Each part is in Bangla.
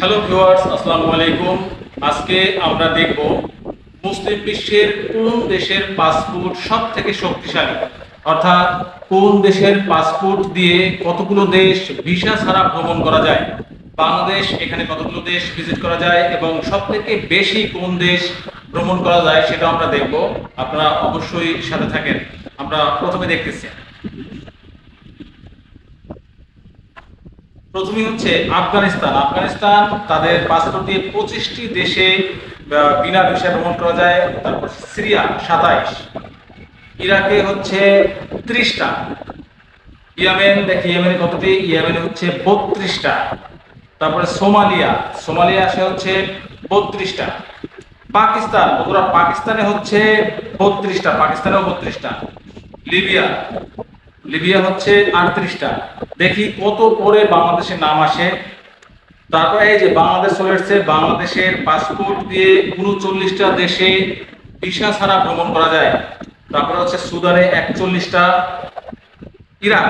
হ্যালো ভিউয়ার্স আসসালামু আলাইকুম। আজকে আমরা দেখব মুসলিম বিশ্বের কোন দেশের পাসপোর্ট সব থেকে শক্তিশালী? অর্থাৎ কোন দেশের পাসপোর্ট দিয়ে কতগুলো দেশ ভিসা ছাড়া ভ্রমণ করা যায়? বাংলাদেশ, এখানে কতগুলো দেশ ভিজিট করা যায়? এবং সব থেকে বেশি কোন দেশ ভ্রমণ করা যায় সেটা আমরা দেখব। আপনারা অবশ্যই সাথে থাকেন। আমরা প্রথমে দেখতেছি। প্রথমে হচ্ছে আফগানিস্তান। আফগানিস্তান তাদের পাসপোর্ট পঁচিশটি দেশে বিনা ভিসায় ভ্রমণ করা যায়। তারপর সিরিয়া, সাতাইশ। ইরাকে হচ্ছে ত্রিশটা। ইয়ামেন, দেখি ইয়েমেনে কতটি? ইয়েমেনে হচ্ছে বত্রিশটা। তারপরে সোমালিয়া। সোমালিয়া আসে হচ্ছে বত্রিশটা। পাকিস্তান, বন্ধুরা, পাকিস্তানে হচ্ছে বত্রিশটা, পাকিস্তানেও বত্রিশটা। লিবিয়া লিবিয়া হচ্ছে আটত্রিশটা। দেখি কত পরে বাংলাদেশের নাম আসে। তারপরে এই যে বাংলাদেশ চলে বাংলাদেশের পাসপোর্ট দিয়ে উনচল্লিশটা দেশে ভিসা ছাড়া ভ্রমণ করা যায়। তারপরে হচ্ছে সুদানে একচল্লিশটা, ইরান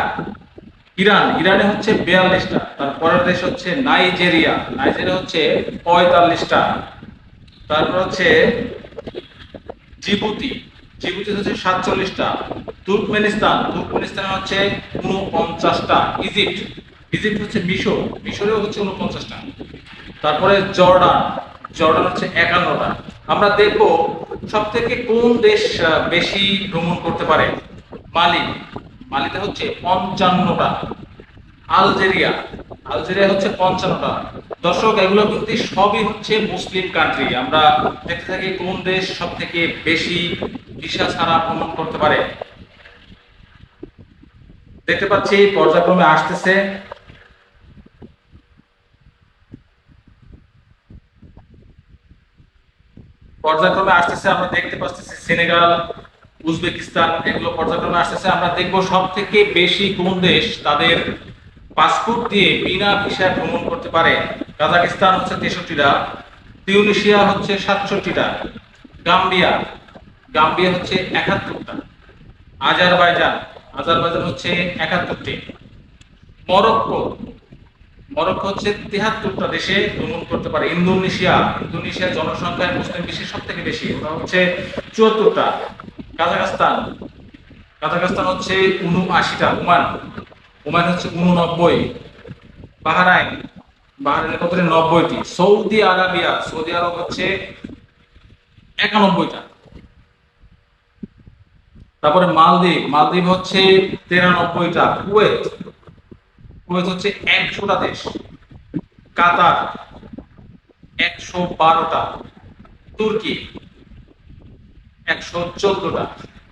ইরান, ইরানে হচ্ছে বিয়াল্লিশটা তারপরের দেশ হচ্ছে নাইজেরিয়া নাইজেরিয়া হচ্ছে পঁয়তাল্লিশটা। তারপর হচ্ছে জিবুতি জিবুতি হচ্ছে সাতচল্লিশটা। তুর্কমেনিস্তান, তুর্কমেনিস্তানে হচ্ছে উনপঞ্চাশটা ইজিপ্ট ইজিপ্ট হচ্ছে মিশর, মিশরেও হচ্ছে উনপঞ্চাশটা তারপরে জর্ডান জর্ডান হচ্ছে একান্নটা। আমরা দেখব সব থেকে কোন দেশ বেশি ভ্রমণ করতে পারে। মালি, মালিতে হচ্ছে পঞ্চান্নটা। আলজেরিয়া আলজেরিয়া হচ্ছে পঞ্চান্নটা। দর্শক, এগুলো কিন্তু সবই হচ্ছে মুসলিম কান্ট্রি আমরা দেখতে থাকি কোন দেশ সব থেকে বেশি ভিসা ছাড়া ভ্রমণ করতে পারে। দেখতে পাচ্ছি, পর্যায়ক্রমে আসতেছে। পর্যায়ক্রমে আসতেছে, আমরা দেখতে পাচ্ছি সেনেগাল, উজবেকিস্তান, এগুলো পর্যায়ক্রমে আসতেছে। আমরা দেখব সব থেকে বেশি কোন দেশ তাদের পাসপোর্ট দিয়ে বিনা ভিসায় ভ্রমণ করতে পারে। কাজাকিস্তান হচ্ছে তেষট্টিটা, তিউনিশিয়া হচ্ছে সাতষট্টিটা, গাম্বিয়া গাম্বিয়া হচ্ছে একাত্তরটা। আজারবাইজান আজারবাইজান হচ্ছে একাত্তরটি। মরক্কো মরক্কো হচ্ছে তেহাত্তরটা দেশে ভ্রমণ করতে পারে। ইন্দোনেশিয়া ইন্দোনেশিয়ার জনসংখ্যায় মুসলিম বিশ্বের সব থেকে বেশি। ওটা হচ্ছে চুয়াত্তরটা। কাজাকস্তান কাজাকস্তান হচ্ছে উনআশিটা ওমান। ওমান হচ্ছে উননব্বই বাহারাইন বাহারাইনের কত নব্বইটি। সৌদি আরাবিয়া, সৌদি আরব হচ্ছে একানব্বইটা। তারপরে মালদ্বীপ মালদ্বীপ হচ্ছে তিরানব্বইটা, কুয়েত। কুয়েত হচ্ছে একশোটা দেশ। কাতার একশো বারোটা, তুর্কি একশো চোদ্দটা।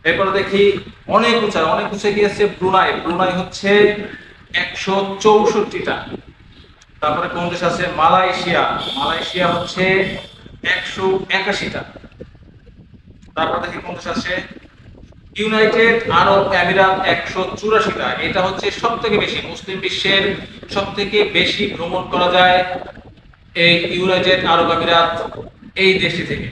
এরপরে দেখি অনেক উঁচায় অনেক উঁচে গিয়েছে ব্রুনাই। ব্রুনাই হচ্ছে একশো চৌষট্টিটা। তারপরে কোন দেশ আছে? মালয়েশিয়া। মালয়েশিয়া হচ্ছে একশো একাশিটা। তারপরে দেখি কোন দেশ আছে? ইউনাইটেড আরব আমিরাত একশো চুরাশিটা। এটা হচ্ছে সব থেকে বেশি। মুসলিম বিশ্বের সব থেকে বেশি ভ্রমণ করা যায় এই ইউনাইটেড আরব আমিরাত এই দেশটি থেকে।